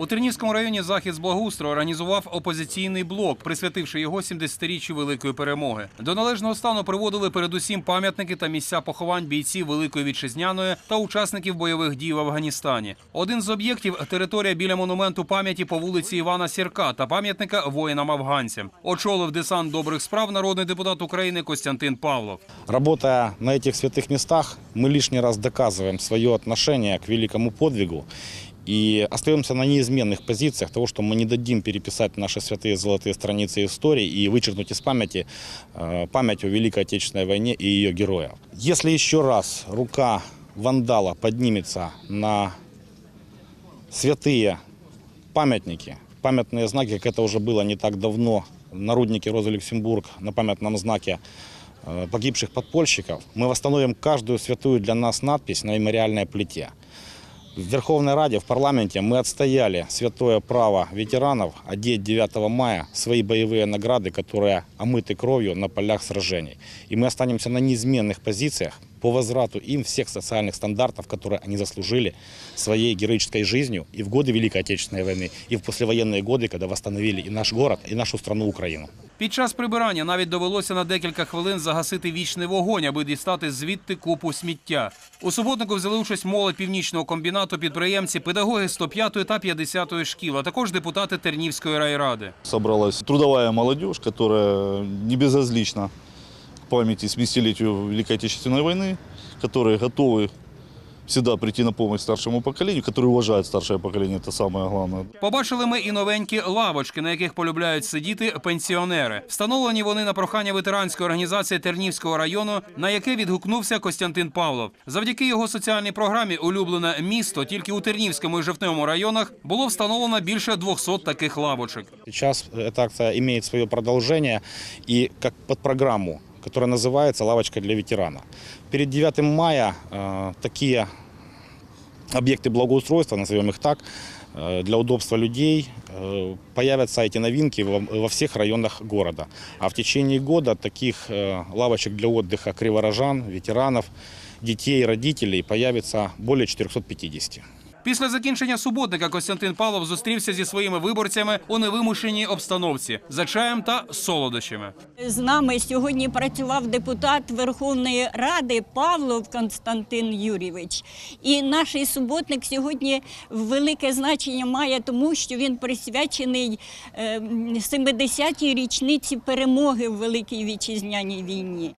У Тернівському районі захід з благоустрою організував опозиційний блок, присвятивши його 70-річчю великої перемоги. До належного стану приводили передусім пам'ятники та місця поховань бійців Великої вітчизняної та учасників бойових дій в Афганістані. Один з об'єктів територія біля монументу пам'яті по вулиці Івана Сірка та пам'ятника воїнам-афганцям. Очолив десант добрих справ народний депутат України Костянтин Павлов. Работая на этих святых местах, мы лишний раз доказываем свое отношение к великому подвигу И остаемся на неизменных позициях того, что мы не дадим переписать наши святые золотые страницы истории и вычеркнуть из памяти э, память о Великой Отечественной войне и ее героях. Если еще раз рука вандала поднимется на святые памятники, памятные знаки, как это уже было не так давно на руднике Роза Люксембург, на памятном знаке э, погибших подпольщиков, мы восстановим каждую святую для нас надпись на мемориальной плите. В Верховной Раде, в парламенте мы отстояли святое право ветеранов одеть 9 мая свои боевые награды, которые омыты кровью на полях сражений. И мы останемся на неизменных позициях по возврату им всех социальных стандартов, которые они заслужили своей героической жизнью и в годы Великой Отечественной войны, и в послевоенные годы, когда восстановили и наш город, и нашу страну Украину. Під час прибирання навіть довелося на декілька хвилин загасити вічний вогонь, аби дістати звідти купу сміття. У суботнику взяли участь молодь північного комбінату, підприємці, педагоги 105-ї та 50-ї шкіл, а також депутати Тернівської райради. собралась трудовая молодежь, которая не безразлична к памяти 70-летию Великой Отечественной войны, которые готовы всегда прийти на помощь старшему поколению, которые уважают старшее поколение, это самое главное. Побачили ми і новенькі лавочки, на яких полюбляють сидіти пенсіонери. Встановлені вони на прохання ветеранської організації Тернівського району, на яке відгукнувся Костянтин Павлов. Завдяки його соціальній програмі Улюблене місто тільки у Тернівському і Жовтневому районах було встановлено більше 200 таких лавочок. Сейчас эта акция имеет свое продолжение и как под программу, Которая называется «Лавочка для ветерана». Перед 9 мая э, такие объекты благоустройства, назовем их так, э, для удобства людей э, появятся эти новинки во, всех районах города. А в течение года таких э, лавочек для отдыха криворожан, ветеранов, детей, родителей появится более 450. Після закінчення суботника Костянтин Павлов зустрівся зі своїми виборцями у невимушеній обстановці за чаєм та солодощами. З нами сьогодні працював депутат Верховної Ради Павлов Константин Юрійович. І наш суботник сьогодні велике значення має тому, що він присвячений е, 70-й річниці перемоги в Великій Вітчизняній війні.